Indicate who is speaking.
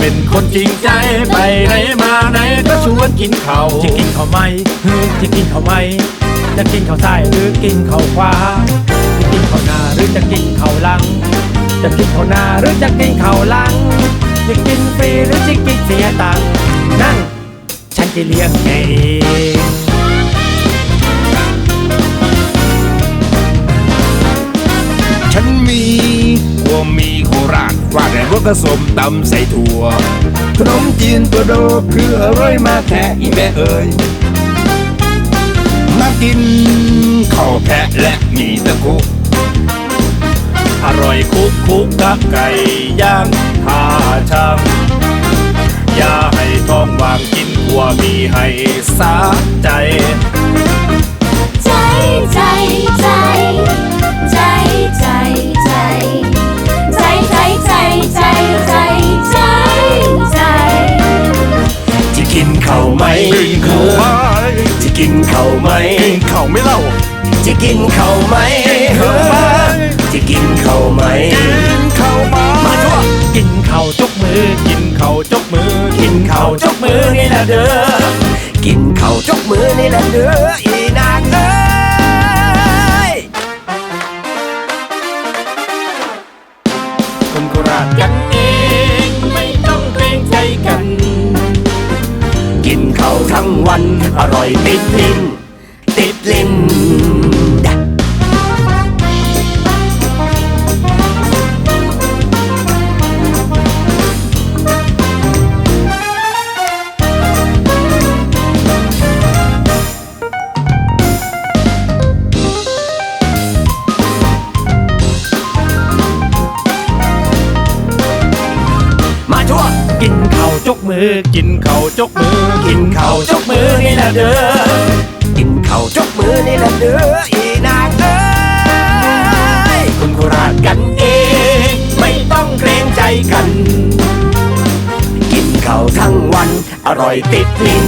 Speaker 1: เป็นคนจริงใจไปไหนมาไหนก็ชวนกินเขาว
Speaker 2: จะกินข้าวไหมฮึจะกินข้าวไหมจะกินข้าวซ้ายหรือกินข้าวขวาจะกินข้าวหน้าหรือจะกินข้าวหลัง จะกินข้าวหน้าหรือจะกินข้าวหลัง จะกินฟรีหรือจะกินเสียตังค์นั่นฉันจะเลี้ยงเอง
Speaker 3: ราชว่าแต่รสผสมตำใส่ถั่ว ขนมจีนตัวโดคืออร่อยมากแท้อีแม่เอ๋ยมากินข้าวแพะและมีตะคุ
Speaker 1: อร่อยคุกคุกกับไก่ย่างท่าช่างอย่าให้ท้องว่างกินขัวมีให้สาใจาวไหม
Speaker 3: กินข้าวไหม
Speaker 1: จะกินข้าวไหม
Speaker 3: กินข้าวไม่เล่า
Speaker 1: จะกินข้าวไหม
Speaker 3: ข้าไหม
Speaker 1: จะกินข้าวไหม
Speaker 3: กินข้าวมา
Speaker 1: มาชั่ว
Speaker 2: กินข้าวจกมือ
Speaker 1: กินข้าวจกมือ กินข้าวจกมือนี่แหละเด้อกินข้าวจกมือนี่แหละเด้ออีนางเอ้ยคนโคราชกันเอง กินข้าทั้งวัน อร่อยติดลิ้นติดลิ้นมาชั่ว
Speaker 2: กินข้าวจกมือ
Speaker 1: กินข้าวจกมือ กินข้าวจกมือนี่แหละเด้อกินข้าวจกมือนี่แหละเด้ออีนางเอ้ยคนโคราชกันเอง ไม่ต้องเกรงใจกัน กินข้าวทั้งวันอร่อยติดลิ้น